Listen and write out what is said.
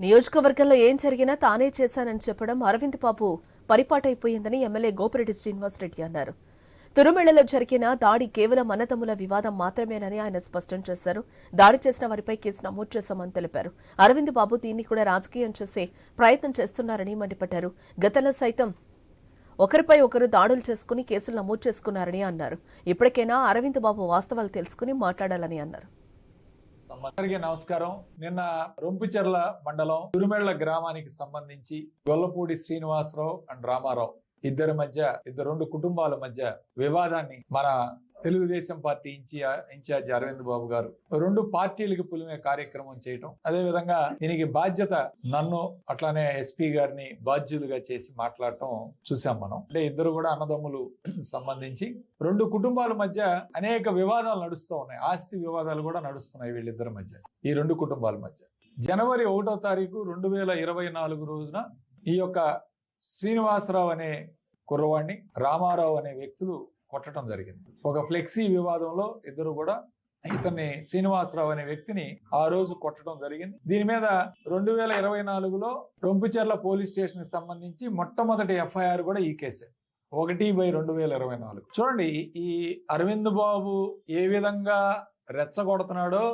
నియోజకవర్గంలో ఏం జరిగినా తానే చేశానని చెప్పడం అరవింద్ బాబు పరిపాటైపోయిందని ఎమ్మెల్యే గోపిరెడ్డి శ్రీనివాసరెడ్డి అన్నారు. తిరుమలలో జరిగిన దాడి కేవలం అన్నదమ్ముల వివాదం మాత్రమేనని ఆయన స్పష్టం చేశారు. దాడి చేసిన వారిపై కేసు నమోదు చేశామని తెలిపారు. అరవింద్ బాబు దీన్ని కూడా రాజకీయం చేసే ప్రయత్నం చేస్తున్నారని మండిపడ్డారు. గతంలో సైతం ఒకరిపై ఒకరు దాడులు చేసుకుని కేసులు నమోదు చేసుకున్నారని అన్నారు. ఇప్పటికైనా అరవింద్ బాబు వాస్తవాలు తెలుసుకుని మాట్లాడాలని అన్నారు. అందరికీ నమస్కారం. నిన్న రొంపిచెర్ల మండలం తురుమెళ్ళ గ్రామానికి సంబంధించి గొల్లపూడి శ్రీనివాసరావు అండ్ రామారావు ఇద్దరి మధ్య ఇద్దరు రెండు కుటుంబాల మధ్య వివాదాన్ని మన తెలుగుదేశం పార్టీ ఇన్ఛి ఇన్ఛార్జి అరవింద్ బాబు గారు రెండు పార్టీలకు పులిమే కార్యక్రమం చేయటం. అదే విధంగా దీనికి బాధ్యత నన్ను అట్లానే ఎస్పీ గారిని బాధ్యులుగా చేసి మాట్లాడటం చూసాం మనం. అంటే ఇద్దరు కూడా అన్నదమ్ములు సంబంధించి రెండు కుటుంబాల మధ్య అనేక వివాదాలు నడుస్తూ ఉన్నాయి. ఆస్తి వివాదాలు కూడా నడుస్తున్నాయి వీళ్ళిద్దరి మధ్య. ఈ రెండు కుటుంబాల మధ్య. జనవరి ఒకటో తారీఖు రెండు వేల ఇరవై నాలుగు రోజున ఈ యొక్క శ్రీనివాసరావు అనే కుర్రవాణ్ణి రామారావు అనే వ్యక్తులు కొట్టడం జరిగింది. ఒక ఫ్లెక్సీ వివాదంలో ఇద్దరు కూడా ఇతన్ని శ్రీనివాసరావు అనే వ్యక్తిని ఆ రోజు కొట్టడం జరిగింది. దీని మీద రెండు వేల ఇరవై నాలుగులో రొంపిచెర్ల పోలీస్ స్టేషన్కి సంబంధించి మొట్టమొదటి ఎఫ్ఐఆర్ కూడా ఈ కేసే. ఒకటి బై రెండు వేల ఇరవై నాలుగు. చూడండి ఈ అరవింద్ బాబు ఏ విధంగా రెచ్చగొడుతున్నాడో